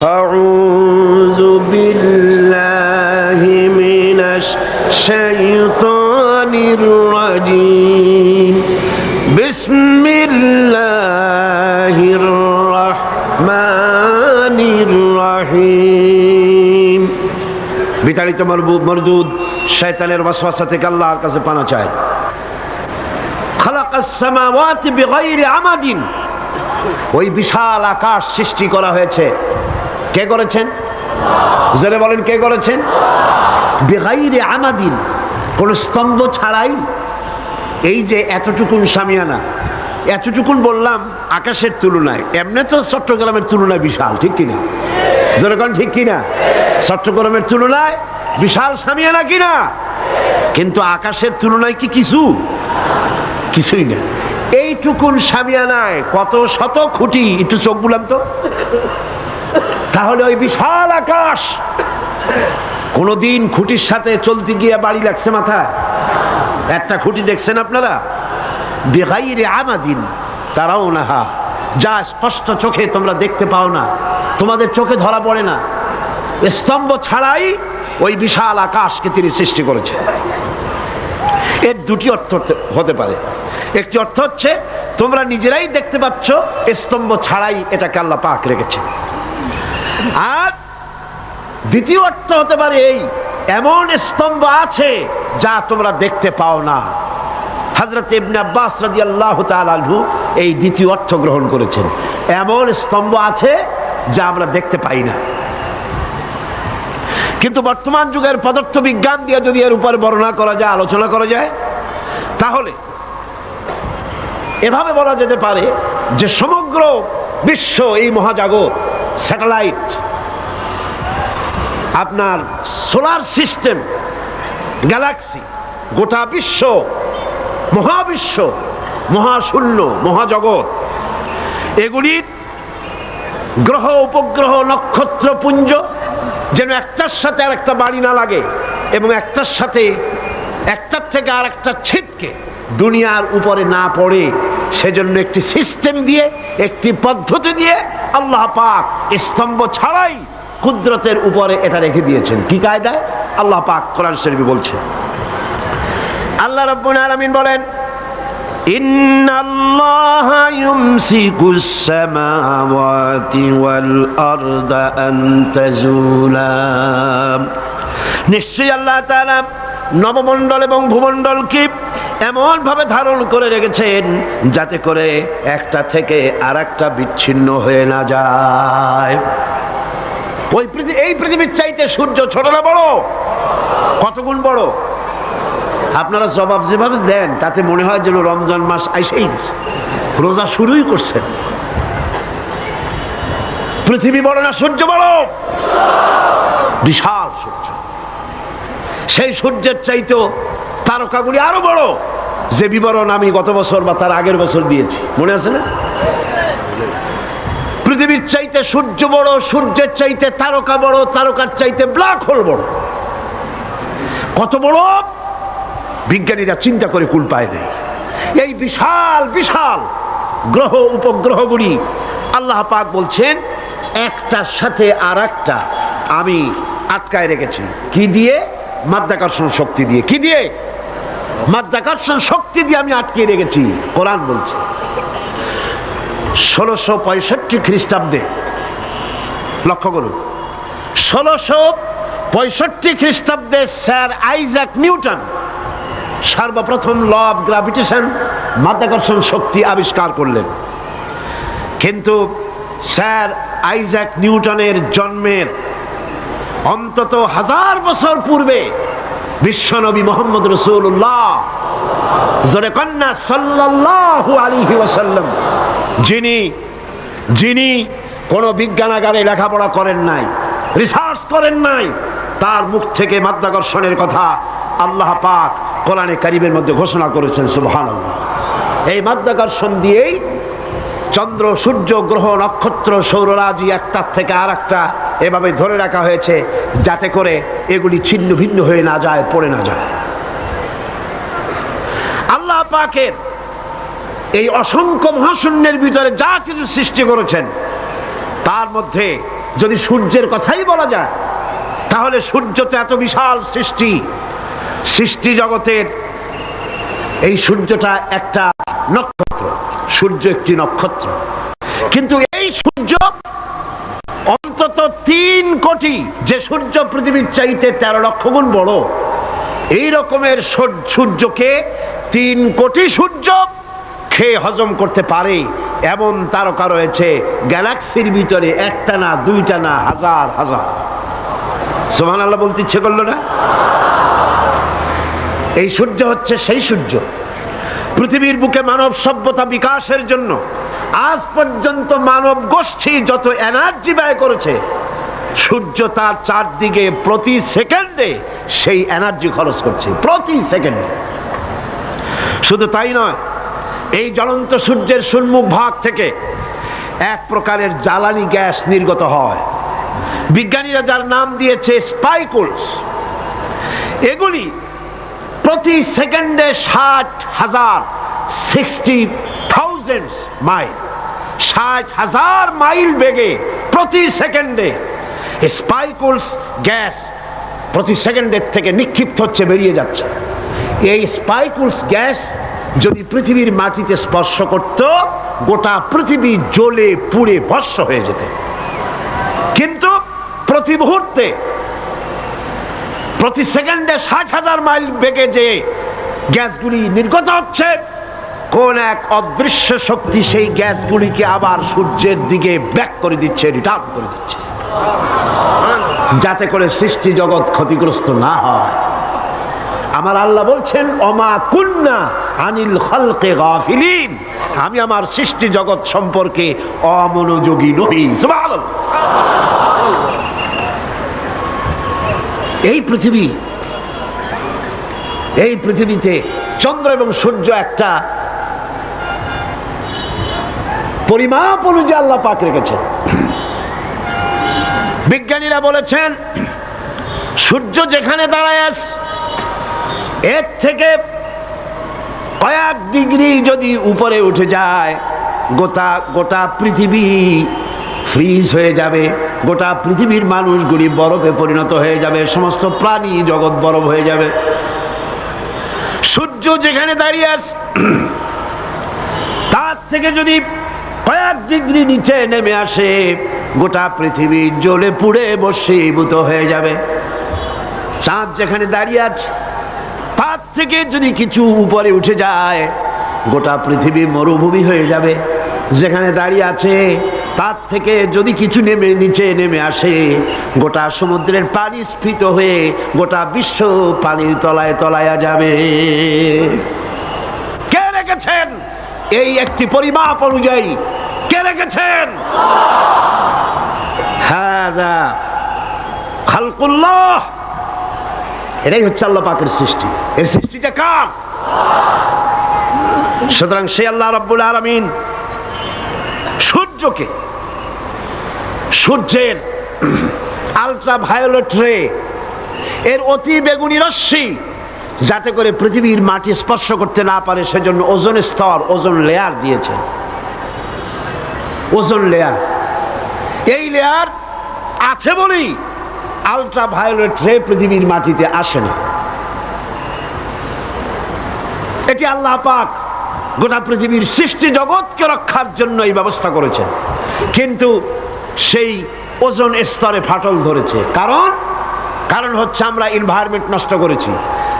أعوذ بالله من الشيطان الرجيم بسم الله الرحمن الرحيم বিতাড়িত মরবুদ মরদুদ শয়তানের ওয়াসওয়াসা থেকে আল্লাহর কাছে পানা চায় খালাকাস সামাওয়াতি বিগাইরি আমাদিন ওই বিশাল আকাশ সৃষ্টি করা হয়েছে কে করেছেন? জেনে বলেন, কে করেছেন? বেগাইরে আমাদিন, কোন স্তম্ভ ছাড়াই। এই যে এতটুকুন সামিয়ানা, এতটুকুন বললাম আকাশের তুলনায়। এমনি তো চট্টগ্রামের তুলনায় বিশাল, ঠিক কিনা? যেরকম ঠিক কিনা? চট্টগ্রামের তুলনায় বিশাল সামিয়ানা কিনা? কিন্তু আকাশের তুলনায় কি কিছু? কিছুই না। এইটুকুন সামিয়ানায় কত শত খুঁটি, একটু চোখ বুলাম তো। তাহলে ওই বিশাল আকাশ। কোনদিন খুঁটির সাথে চলতে গিয়ে বাড়ি লাগছে মাথায়। একটা খুঁটি দেখছেন আপনারা? বেগাইরে আমাদিন তারাও না হা যা স্পষ্ট চোখে তোমরা দেখতে পাও না। তোমাদের চোখে ধরা পড়ে না। স্তম্ভ ছাড়াই ওই বিশাল আকাশকে তিনি সৃষ্টি করেছে এর দুটি অর্থ হতে- পারে। একটি অর্থ হচ্ছে, তোমরা নিজেরাই দেখতে পাচ্ছ, স্তম্ভ ছাড়াই এটাকে আল্লাহ পাক রেখেছে আর দ্বিতীয় অর্থ হতে পারে এই, এমন স্তম্ভ আছে যা তোমরা দেখতে পাও না। হজরত ইবনে আব্বাস রাদিয়াল্লাহু তাআলা আনহু এই দ্বিতীয় অর্থ গ্রহণ করেছেন। এমন স্তম্ভ আছে যা আমরা দেখতে পাই না। কিন্তু বর্তমান যুগের পদার্থ বিজ্ঞান দিয়ে যদি এর উপর বর্ণনা করা যায়, আলোচনা করা যায়, তাহলে এভাবে বলা যেতে পারে যে সমগ্র বিশ্ব এই মহাজাগত স্যাটেলাইট, আপনার সোলার সিস্টেম, গ্যালাক্সি, গোটা বিশ্ব, মহাবিশ্ব, মহাশূন্য, মহাজগৎ এগুলির গ্রহ, উপগ্রহ, নক্ষত্র, পুঞ্জ, যেন একটার সাথে আর একটা বাড়ি না লাগে এবং একটার সাথে একটার থেকে আর একটা ছিটকে দুনিয়ার উপরে না পড়ে। সেজন্য একটি সিস্টেম দিয়ে, একটি পদ্ধতি দিয়ে আল্লাহ পাক স্তম্ভ ছাড়াই কুদরতের উপরে এটা রেখে দিয়েছেন কি কায়দায় আল্লাহ পাক কোরআন শরীফে বলছেন আল্লাহ রব্বুল আলামিন বলেন إن الله يمسك السماوات والأرض أن تزولا নিশ্চয়ই আল্লাহ তাআলা নবমণ্ডল এবং ভূমণ্ডলকে এমন ভাবে ধারণ করে রেখেছেন যাতে করে একটা থেকে আর একটা বিচ্ছিন্ন হয়ে না যায়। ওই এই পৃথিবীর চাইতে সূর্য ছোট না বড়? কত গুণ বড়? আপনারা জবাব যেভাবে দেন, তাতে মনে হয় যেন রমজান মাস আইসেই গেছে। রোজা শুরুই করছেন পৃথিবী বড় না সূর্য বড়? বিশাল সূর্য। সেই সূর্যের চাইতেও তারকাগুলি আরও বড়। যে বিবরণ আমি গত বছর বা তার আগের বছর দিয়েছি, মনে আছে না? পৃথিবীর চাইতে সূর্য বড়, সূর্যের চাইতে তারকা বড়, তারকার চাইতে ব্ল্যাক হোল বড়। কত বড়? বিজ্ঞানীরা চিন্তা করে কুল পায় নেই। এই বিশাল বিশাল গ্রহ, উপগ্রহগুলি আল্লাহ পাক বলছেন, একটার সাথে আর একটা আমি আটকায় রেখেছি। কি দিয়ে? মাধ্যাকর্ষণ শক্তি দিয়ে। কি দিয়ে? মাধ্যাকর্ষণ শক্তি দিয়ে আমি আটকে রেখেছি, কোরআন বলছে। ষোলোশো পঁয়ষট্টি খ্রিস্টাব্দে, লক্ষ্য করুন, ষোলোশো পঁয়ষট্টি খ্রিস্টাব্দে স্যার আইজাক নিউটন সর্বপ্রথম ল অফ গ্রাভিটেশন মাধ্যাকর্ষণ শক্তি আবিষ্কার করলেন। কিন্তু স্যার আইজাক নিউটনের জন্মের অন্তত হাজার বছর পূর্বে বিশ্বনবী মোহাম্মদ রসুল্লাহ জোরে কন্যা সাল্লাল্লাহু আলাইহি ওয়াসাল্লাম, যিনি যিনি কোনো বিজ্ঞানাগারে লেখাপড়া করেন নাই রিসার্চ করেন নাই, তার মুখ থেকে মাধ্যাকর্ষণের কথা আল্লাহ পাক কোরআনে কারিমের মধ্যে ঘোষণা করেছেন, সুবহানাল্লাহ। এই মাধ্যাকর্ষণ দিয়েই চন্দ্র, সূর্য, গ্রহ, নক্ষত্র, সৌররাজি একটার থেকে আর একটা এভাবে ধরে রাখা হয়েছে যাতে করে এগুলি ছিন্ন ভিন্ন হয়ে না যায়, পড়ে না যায়। আল্লাহ পাকের এই অসংখ্য মহাশূন্যের ভিতরে যা কিছু সৃষ্টি করেছেন, তার মধ্যে যদি সূর্যের কথাই বলা যায়, তাহলে সূর্য তো এত বিশাল সৃষ্টি। সৃষ্টি জগতের এই সূর্যটা একটা নক্ষত্র। সূর্য একটি নক্ষত্র। কিন্তু এই সূর্য অন্তত তিন কোটি, যে সূর্য পৃথিবীর চাইতে তেরো লক্ষ গুণ বড়, এই রকমের সূর্যকে তিন কোটি সূর্য খেয়ে হজম করতে পারে, এমন তারকা রয়েছে গ্যালাক্সির ভিতরে একটা না, দুইটা না, হাজার হাজার। সোমান আল্লাহ বলতে ইচ্ছে করল না? এই সূর্য হচ্ছে সেই সূর্য। পৃথিবীর বুকে মানব সভ্যতা বিকাশের জন্য আজ পর্যন্ত মানব গোষ্ঠী যত এনার্জি ব্যয় করেছে, সূর্য তার চারদিকে প্রতি সেকেন্ডে সেই এনার্জি খরচ করছে, প্রতি সেকেন্ডে। শুধু তাই নয়, এই জ্বলন্ত সূর্যের সম্মুখ ভাগ থেকে এক প্রকারের জ্বালানি গ্যাস নির্গত হয়। বিজ্ঞানীরা যার নাম দিয়েছে স্পাইকুলস, এগুলি প্রতি সেকেন্ডে ষাট হাজার সিক্সটি থাউজেন্ড মাইল ষাট হাজার মাইল বেগে প্রতি সেকেন্ডে স্পাইকুলস গ্যাস প্রতি সেকেন্ডের থেকে নিক্ষিপ্ত হচ্ছে, বেরিয়ে যাচ্ছে। এই স্পাইকুলস গ্যাস যদি পৃথিবীর মাটিতে স্পর্শ করত, গোটা পৃথিবী জ্বলে পুড়ে ভস্য হয়ে যেত। কিন্তু প্রতি মুহূর্তে প্রতি সেকেন্ডে ষাট হাজার মাইল বেগে যে গ্যাসগুলি নির্গত হচ্ছে, কোন এক অদৃশ্য শক্তি সেই গ্যাসগুলিকে আবার সূর্যের দিকে ব্যাক করে দিচ্ছে রিটার্ন করে দিচ্ছে। যাতে করে সৃষ্টি জগৎ ক্ষতিগ্রস্ত না হয়। আমার আল্লাহ বলছেন অমা কুন্না আনিল খলকে গাফিলিন। আমি আমার সৃষ্টি জগৎ সম্পর্কে অমনোযোগী নহি এই পৃথিবী, এই পৃথিবীতে চন্দ্র এবং সূর্য একটা পরিমাপ অনুযায়ী আল্লাহ পাক রেখেছেন। বিজ্ঞানীরা বলেছেন, সূর্য যেখানে দাঁড়ায় আস এর থেকে কয়েক ডিগ্রি যদি উপরে উঠে যায়, গোটা গোটা পৃথিবী ফ্রিজ হয়ে যাবে। গোটা পৃথিবীর মানুষগুলি বরফে পরিণত হয়ে যাবে। সমস্ত প্রাণী জগৎ বরফ হয়ে যাবে। সূর্য যেখানে দাঁড়িয়ে আস তার থেকে যদি কয়েক ডিগ্রি নিচে নেমে আসে, গোটা পৃথিবী জ্বলে পুড়ে বসীভূত হয়ে যাবে। চাঁদ যেখানে দাঁড়িয়ে আছে, তার থেকে যদি কিছু উপরে উঠে যায়, গোটা পৃথিবী মরুভূমি হয়ে যাবে। যেখানে দাঁড়িয়ে আছে তার থেকে যদি কিছু নেমে, নিচে নেমে আসে, গোটা সমুদ্রের পানি স্ফীত হয়ে গোটা বিশ্ব পানির তলায় তলায়া যাবে। কে রেখেছেন? এই একটি পরিমাপ অনুযায়ী, কে রেখেছেন? হ্যাঁ এটাই হচ্ছে আল্লাহ পাকের সৃষ্টি। এই সৃষ্টিটা কার? সুতরাং সে আল্লাহ রব্বুল আলমিন সূর্যকে। সূর্যের আলট্রা ভায়োলেট রে এর অতি বেগুনি রশ্মি, যাতে করে পৃথিবীর মাটি স্পর্শ করতে না পারে, সেজন্য ওজন স্তর, ওজন লেয়ার দিয়েছে। ওজন লেয়ার এই লেয়ার আছে বলেই আলট্রা ভায়োলেট রে পৃথিবীর মাটিতে আসে না। এটি আল্লাহ পাক গোটা পৃথিবীর সৃষ্টি জগৎকে রক্ষার জন্য এই ব্যবস্থা করেছেন কিন্তু সেই ওজন স্তরে ফাটল ধরেছে। কারণ? কারণ হচ্ছে আমরা এনভায়রনমেন্ট নষ্ট করেছি,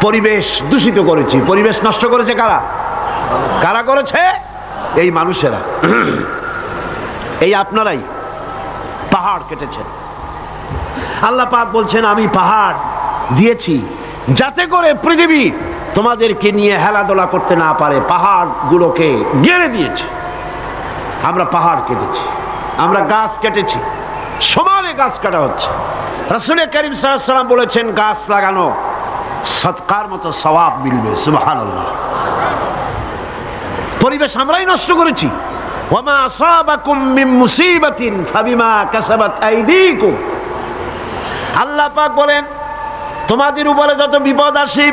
পরিবেশ দূষিত করেছি। পরিবেশ নষ্ট করেছে কারা? কারা করেছে? এই মানুষেরা। এই আপনারাই পাহাড় কেটেছেন। আল্লাহ পাক বলছেন, আমি পাহাড় দিয়েছি যাতে করে পৃথিবী তোমাদেরকে নিয়ে হেলাদোলা করতে না পারে, পাহাড়গুলোকে গেড়ে দিয়েছে। আমরা পাহাড় কেটেছি, আমরা গাছ কেটেছি, সমানে গাছ কাটা হচ্ছে। রসুল করিম সাল্লাম বলেছেন, গাছ লাগানো সৎকার মতো সবাব মিলবে সুবাহান পরিবেশ আমরাই নষ্ট করেছি। মিন মুসিবাতিন বলেন, তোমাদের উপরে যত বিপদ আসে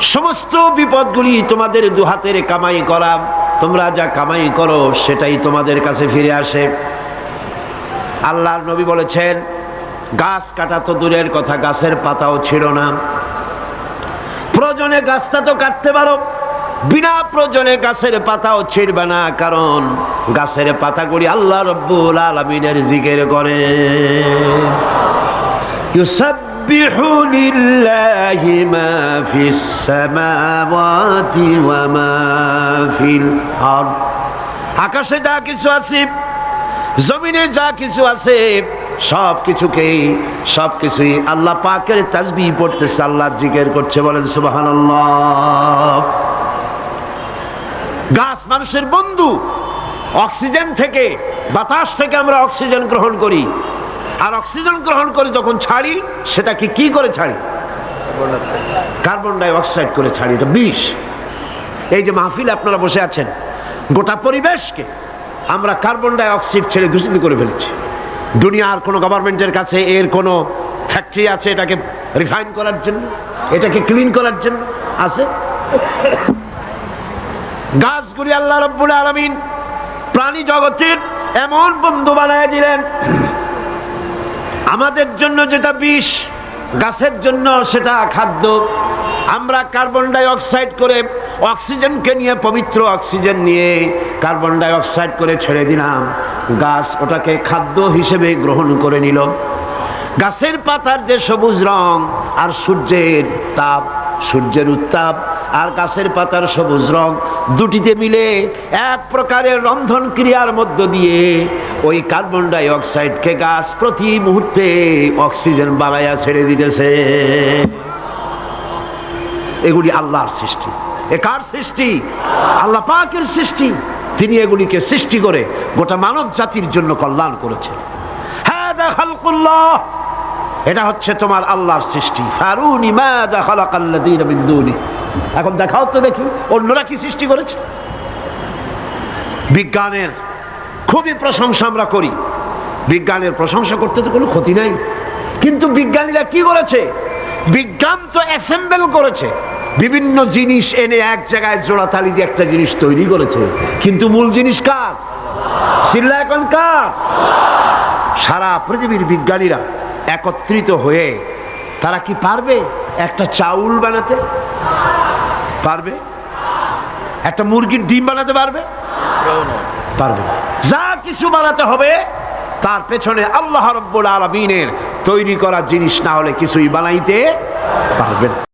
সমস্ত বিপদগুলি তোমাদের দুহাতের কামাই করা। তোমরা যা কামাই করো, সেটাই তোমাদের কাছে ফিরে আসে। আল্লাহর নবী বলেছেন, গাছ কাটা তো দূরের কথা, গাছের পাতাও ছিল না। প্রয়োজনে গাছটা তো কাটতে পারো, বিনা প্রয়োজনে গাছের পাতাও ছিড়বে না, কারণ গাছের পাতাগুলি আল্লাহ রব্বুল আলমিনের জিকের করে। يسبح لله ما في السماوات وما في الأرض আকাশে যা কিছু আছে জমিনে যা কিছু আছে সব কিছুকেই সব কিছুই আল্লাহ পাকের তাজবি পড়তেছে আল্লাহর জিকের করছে বলেন সুবহানাল্লাহ গাছ মানুষের বন্ধু অক্সিজেন থেকে বাতাস থেকে আমরা অক্সিজেন গ্রহণ করি আর অক্সিজেন গ্রহণ করে যখন ছাড়ি সেটাকে কি করে ছাড়ি? কার্বন ডাই অক্সাইড করে ছাড়ি, এটা বিষ। এই যে মাহফিল আপনারা বসে আছেন, গোটা পরিবেশকে আমরা কার্বন ডাই অক্সাইড ছেড়ে দূষিত করে ফেলেছি। দুনিয়ার কোনো গভর্নমেন্টের কাছে এর কোনো ফ্যাক্টরি আছে এটাকে রিফাইন করার জন্য? এটাকে ক্লিন করার জন্য আছে? গাছগুলি আল্লাহ রব্বুল আলমিন প্রাণী জগতের এমন বন্ধু বানায় দিলেন আমাদের জন্য যেটা বিষ, গাছের জন্য সেটা খাদ্য। আমরা কার্বন ডাই অক্সাইড করে অক্সিজেনকে নিয়ে, পবিত্র অক্সিজেন নিয়ে কার্বন ডাই অক্সাইড করে ছেড়ে দিলাম। গাছ ওটাকে খাদ্য হিসেবে গ্রহণ করে নিল। গাছের পাতার যে সবুজ রং আর সূর্যের তাপ সূর্যের উত্তাপ আর গাছের পাতার সবুজ রং দুটিতে মিলে এক প্রকারের রন্ধন ক্রিয়ার মধ্য দিয়ে ওই কার্বন ডাই অক্সাইডকে গাছ প্রতি মুহূর্তে অক্সিজেন বাড়াইয়া ছেড়ে দিতেছে। এগুলি আল্লাহর সৃষ্টি। এ কার সৃষ্টি? আল্লাহ পাকের সৃষ্টি। তিনি এগুলিকে সৃষ্টি করে গোটা মানব জাতির জন্য কল্যাণ করেছেন। হ্যাঁ খালকুল্লাহ। এটা হচ্ছে তোমার আল্লাহর সৃষ্টি। এখন দেখাও তো দেখি, অন্যরা কি সৃষ্টি করেছে? বিজ্ঞানের খুবই প্রশংসা আমরা করি। বিজ্ঞানের প্রশংসা করতে তো কোনো ক্ষতি নাই। কিন্তু বিজ্ঞানীরা কি করেছে? বিজ্ঞান তো অ্যাসেম্বল করেছে। বিভিন্ন জিনিস এনে এক জায়গায় জোড়াতালি দিয়ে একটা জিনিস তৈরি করেছে। কিন্তু মূল জিনিস কার? চিল্লা এখন কার? সারা পৃথিবীর বিজ্ঞানীরা একত্রিত হয়ে তারা কি পারবে? একটা চাউল বানাতে? পারবে? একটা মুরগির ডিম বানাতে পারবে? পারবে যা কিছু বানাতে হবে, তার পেছনে আল্লাহ রব্বুল আলমিনের তৈরি করা জিনিস না হলে কিছুই বানাইতে পারবে না।